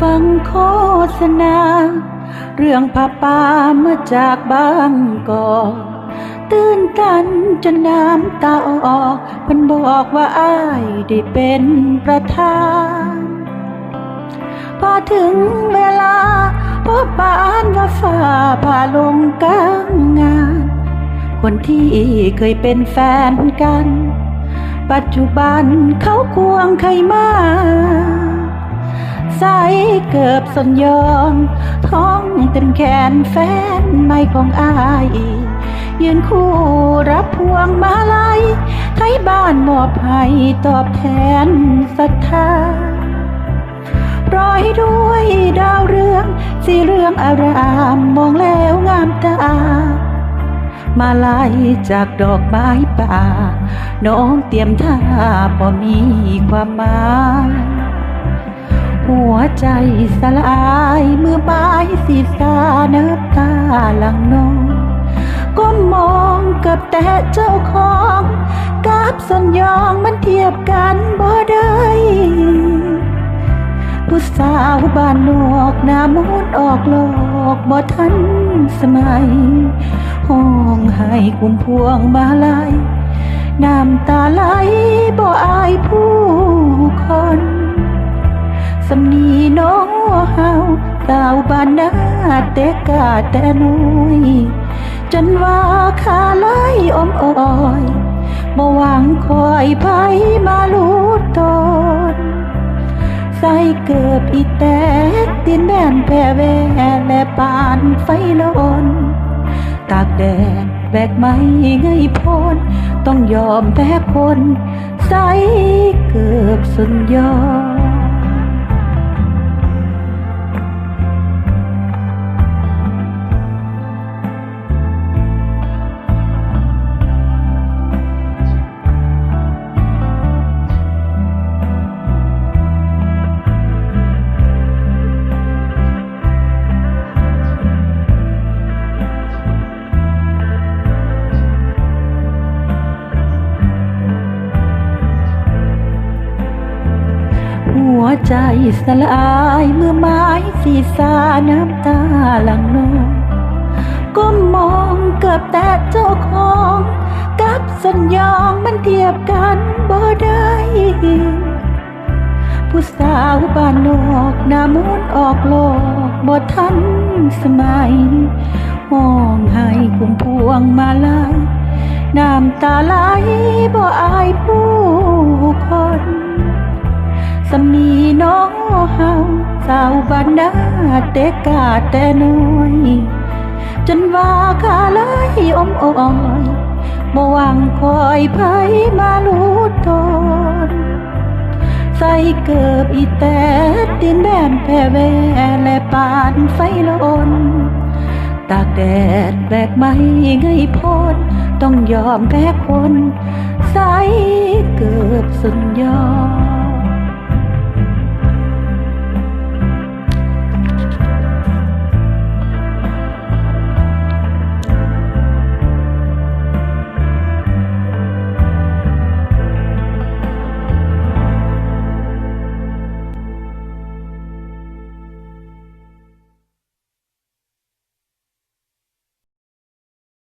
ฟังโฆษณา เรื่องผ้าป่ามาจากบางกอกตื่นตันจนน้ำตาออกเพิ่นบอกว่าอ้ายได้เป็นประธาน พอถึงเวลาพบปานว่าฝ่าผ่าลงกลางงาน คนที่เคยเป็นแฟนกัน ปัจจุบันเขาควงใครมา ใสเกือบสนยองท้องเต็มแขนแฟนไม่ของอายยืนคู่รับพวงมาลัยไทยบ้านมอบให้ตอบแทนศรัทธาร้อยด้วยดาวเรืองสีเรืองอารามมองแล้วงามตา มาลายจากดอกไม้ป่า น้องเตรียมท่าพอมีความหมาย หัวใจสลายเมื่อไม้สีสาเนิบตาหลังนองก้มมองกับแต่เจ้าของกับสัญญองมันเทียบกันบ่ได้ผู้สาวบ้านนอกหน้ามนต์ออกโลกบ่ทันสมัย ห้องให้กุมพวงมาลายน้ำตาไหลบ่อายผู้คน สำนีน้องเฮาสาวบ้านนาแต่กาแต่น้อยจนว่าขาไหลอมอ่อยบ่หวังคอยไผมาลูดตนใส่เกือบอีแตกตีนแบนแผ่แวและปานไฟลนตากแดดแบกไม้ไงพ้นต้องยอมแพ้คนใส่เกือบสุดยอด วใจสลายเมื่อไม้สีสาน้ำตาหลังนองก้มมองเกือบแต่เจ้าของ กับสัญญองมันเทียบกันบ่ได้ผู้สาวบ้านนอกหน้ามนออกโลกบ่ทันสมัยมองให้กุมพวงมาลายน้ำตาไหลบ่ สาวบ้านนาแต่กาแต่น้อย จนว่าขาไหลอมอ่อยบ่หวังคอยไผมาลูดตนใส่เกือบอีแต่ดินแดนแผ่แวและปานไฟลนตากแดดแบกไม้ไงพ้นต้องยอมแพ้คนใส่เกือบสุดยอด